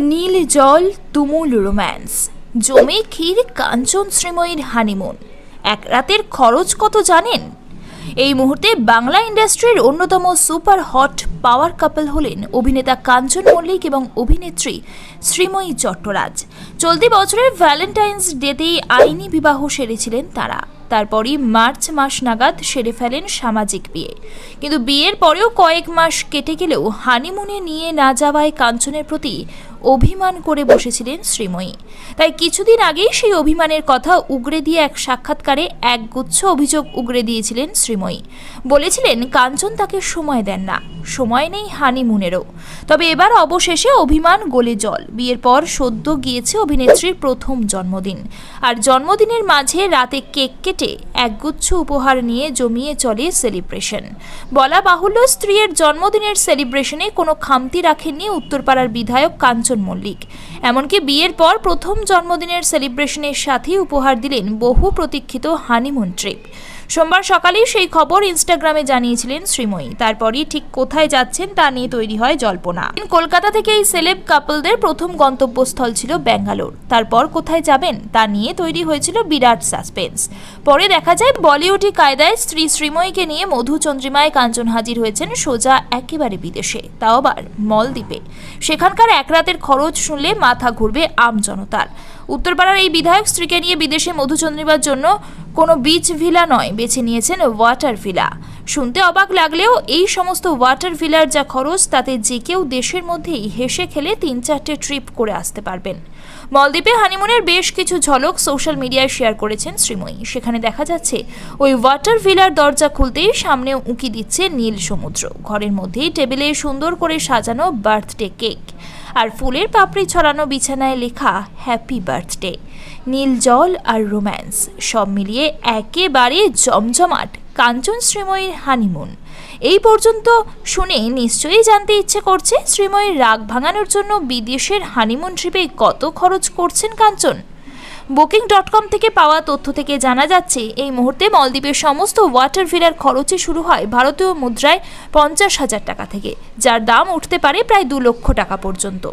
নীল জল, তুমুল রোম্যান্স। জমে ক্ষীর কাঞ্চন শ্রীময়ীর হানিমুন। এক রাতের খরচ কত জানেন? এই মুহূর্তে বাংলা ইন্ডাস্ট্রির অন্যতম সুপার হট পাওয়ার কাপল হলেন অভিনেতা কাঞ্চন মল্লিক এবং অভিনেত্রী শ্রীময়ী চট্টরাজ। চলতি বছরের ভ্যালেন্টাইন্স ডেতেই আইনি বিবাহ সেরেছিলেন তারা। তারপরই মার্চ মাস নাগাদ সেরে ফেলেন সামাজিক বিয়ে। কিন্তু বিয়ের পরেও কয়েক মাস কেটে গেলেও হানিমুনে নিয়ে না যাওয়ায় কাঞ্চনের প্রতি অভিমান করে বসেছিলেন শ্রীময়ী। তাই কিছুদিন আগেই সেই অভিমানের কথা উগরে দিয়ে এক সাক্ষাৎকারে একগুচ্ছ অভিযোগ উগরে দিয়েছিলেন শ্রীময়ী। বলেছিলেন, কাঞ্চন তাকে সময় দেন না। সময় নেই হানিমুনেরও। তবে এবার অবশেষে অভিমান গলে জল। বিয়ের পর সদ্য গিয়েছে অভিনেত্রীর প্রথম জন্মদিন। আর জন্মদিনের মাঝে রাতে কেক কেটে একগুচ্ছ উপহার নিয়ে জমিয়ে চলে সেলিব্রেশন। বলা বাহুল্য, স্ত্রীর জন্মদিনের সেলিব্রেশনে কোনো খামতি রাখেননি উত্তরপাড়ার বিধায়ক কাঞ্চন মল্লিক। এমনকি বিয়ের পর প্রথম জন্মদিনের সেলিব্রেশনের সাথেই উপহার দিলেন বহু প্রতীক্ষিত হানিমুন ট্রিপ। সোমবার সকালেই সেই খবর ইনস্টাগ্রামে জানিয়েছিলেন শ্রীময়ী। তারপরই ঠিক কোথায় যাচ্ছেন তা নিয়ে তৈরি হয় জল্পনা। কলকাতা থেকে এই সেলেব কাপলদের প্রথম গন্তব্যস্থল ছিল ব্যাঙ্গালোর। তারপর কোথায় যাবেন তা নিয়ে তৈরি হয়েছিল বিরাট সাসপেন্স পরে দেখা যায় বলিউডি কায়দায় স্ত্রী শ্রীময়ীকে নিয়ে মধু চন্দ্রিমায় কাঞ্চন হাজির হয়েছেন সোজা একেবারে বিদেশে, তাও আবার মলদ্বীপে। সেখানকার এক রাতের খরচ শুনলে মাথা ঘুরবে আম জনতার। উত্তরপাড়ার এই বিধায়ক স্ত্রীকে নিয়ে বিদেশে মধুচন্দ্রিমার জন্য কোনো বিচ ভিলা নয়, বেছে নিয়েছেন ওয়াটার ভিলা শুনতে অবাক লাগলেও এই সমস্ত ওয়াটার ভিলার যা খরচ, তাতে যে কেউ দেশের মধ্যেই হেসে খেলে তিন চারটে ট্রিপ করে আসতে পারবেন। মলদ্বীপে হানিমুনের বেশ কিছু ঝলক সোশ্যাল মিডিয়ায় শেয়ার করেছেন শ্রীময়ী। সেখানে দেখা যাচ্ছে, ওই ওয়াটার ভিলার দরজা খুলতেই সামনে উঁকি দিচ্ছে নীল সমুদ্র। ঘরের মধ্যেই টেবিলে সুন্দর করে সাজানো বার্থডে কেক আর ফুলের পাপড়ি ছড়ানো বিছানায় লেখা হ্যাপি বার্থডে নীল জল আর রোম্যান্স, সব মিলিয়ে একেবারে জমজমাট কাঞ্চন শ্রীময়ীর হানিমুন। এই পর্যন্ত শুনে নিশ্চয়ই জানতে ইচ্ছে করছে শ্রীময়ীর রাগ ভাঙানোর জন্য বিদেশের হানিমুন ট্রিপে কত খরচ করছেন কাঞ্চন? বুকিং ডট কম থেকে পাওয়া তথ্য থেকে জানা যাচ্ছে, এই মুহূর্তে মলদ্বীপের সমস্ত ওয়াটার ভিলার খরচে শুরু হয় ভারতীয় মুদ্রায় পঞ্চাশ হাজার টাকা থেকে, যার দাম উঠতে পারে প্রায় দু লক্ষ টাকা পর্যন্ত।